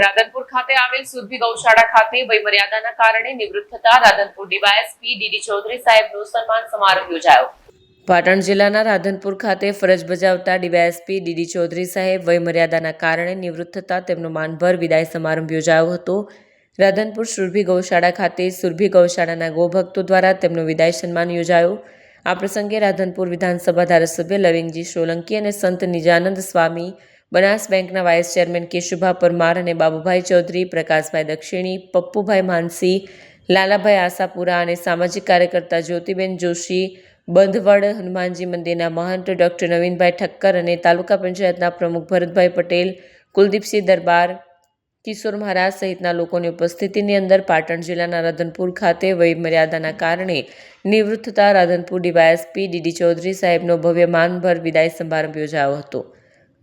રાધનપુર ખાતે આવેલ સુરભી ગૌશાળા ખાતે વયમર્યાદાના કારણે નિવૃત્ત થતા રાધનપુર ડીવાયએસપી ડીડી ચૌધરી સાહેબનો સન્માન સમારોહ યોજાયો. પાટણ જિલ્લાના રાધનપુર ખાતે ફરજ બજાવતા ડીવાયએસપી ડીડી ચૌધરી સાહેબ વયમર્યાદાના કારણે નિવૃત્ત થતા તેમનો માનભર વિદાય સમારંભ યોજાયો હતો. રાધનપુર સુરભી ગૌશાળા ખાતે સુરભી ગૌશાળાના ગોભક્તો દ્વારા તેમનો વિદાય સન્માન યોજાયો. આ પ્રસંગે રાધનપુર વિધાનસભા ધારાસભ્ય લવિંગજી સોલંકી અને સંત નિજાનંદ સ્વામી બનાસ બેંકના વાઇસ ચેરમેન કેશુભા પરમાર અને બાબુભાઈ ચૌધરી, પ્રકાશભાઈ દક્ષિણી, પપ્પુભાઈ માનસી, લાલાભાઈ આશાપુરા અને સામાજિક કાર્યકર્તા જ્યોતિબેન જોશી, બંધવડ, હનુમાનજી મંદિરના મહંત ડૉક્ટર નવીનભાઈ ઠક્કર અને તાલુકા પંચાયતના પ્રમુખ ભરતભાઈ પટેલ, કુલદીપસિંહ દરબાર, કિશોર મહારાજ સહિતના લોકોની ઉપસ્થિતિની અંદર પાટણ જિલ્લાના રાધનપુર ખાતે વયમર્યાદાના કારણે નિવૃત્ત થતા રાધનપુર ડીવાયએસપી ડીડી ચૌધરી સાહેબનો ભવ્ય માનભર વિદાય સમારંભ યોજાયો હતો.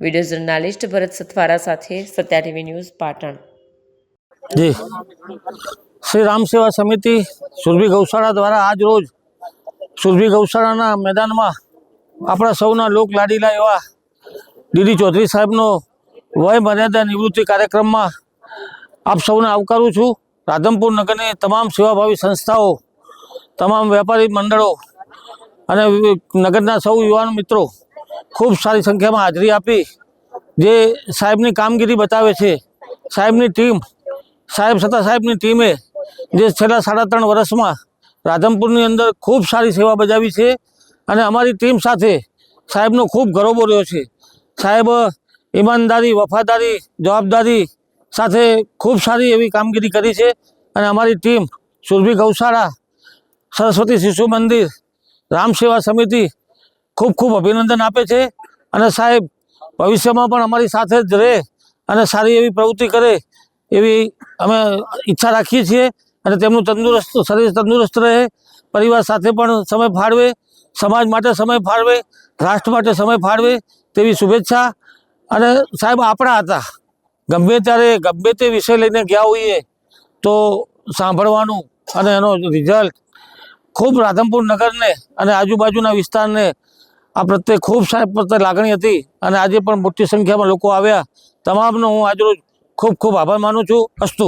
વીડિયો જર્નાલિસ્ટ ભરત સથવારા સાથે સત્યા ટીવી ન્યૂઝ પાટણ. જી. શ્રી રામ સેવા સમિતિ સુરભી ગૌશાળા દ્વારા આજ રોજ સુરભી ગૌશાળાના મેદાનમાં આપણા સૌના લોક લાડીલા એવા ડીડી ચૌધરી સાહેબનો વય મર્યાદા નિવૃત્તિ કાર્યક્રમમાં આપ સૌને આવકારું છું. રાધમપુર નગરની તમામ સેવાભાવી સંસ્થાઓ, તમામ વેપારી મંડળો અને નગરના સૌ યુવાન મિત્રો ખૂબ સારી સંખ્યામાં હાજરી આપી. જે સાહેબની કામગીરી બતાવે છે, સાહેબની ટીમ, સાહેબ સત્તા સાહેબની ટીમે જે છેલ્લા સાડા ત્રણ વર્ષમાં રાધનપુરની અંદર ખૂબ સારી સેવા બજાવી છે અને અમારી ટીમ સાથે સાહેબનો ખૂબ ગરોબો રહ્યો છે. સાહેબ, ઈમાનદારી, વફાદારી, જવાબદારી સાથે ખૂબ સારી એવી કામગીરી કરી છે અને અમારી ટીમ સુરભી ગૌશાળા, સરસ્વતી શિશુ મંદિર રામ સેવા સમિતિ ખૂબ ખૂબ અભિનંદન આપે છે. અને સાહેબ, ભવિષ્યમાં પણ અમારી સાથે જ રહે અને સારી એવી પ્રવૃત્તિ કરે એવી અમે ઈચ્છા રાખીએ છીએ અને તેમનું તંદુરસ્ત, શરીર તંદુરસ્ત રહે, પરિવાર સાથે પણ સમય ફાળવે, સમાજ માટે સમય ફાળવે, રાષ્ટ્ર માટે સમય ફાળવે તેવી શુભેચ્છા. અને સાહેબ, આપણા હતા. ગમે ત્યારે, ગમે તે વિષય લઈને ગયા હોઈએ તો સાંભળવાનું અને એનો રિઝલ્ટ ખૂબ રાધનપુર નગરને અને આજુબાજુના વિસ્તારને આ પ્રત્યે ખૂબ સાહેબ પ્રત્યે લાગણી હતી અને આજે પણ મોટી સંખ્યામાં લોકો આવ્યા. તમામનો હું આજરોજ ખૂબ ખૂબ આભાર માનું છું. અસ્તુ.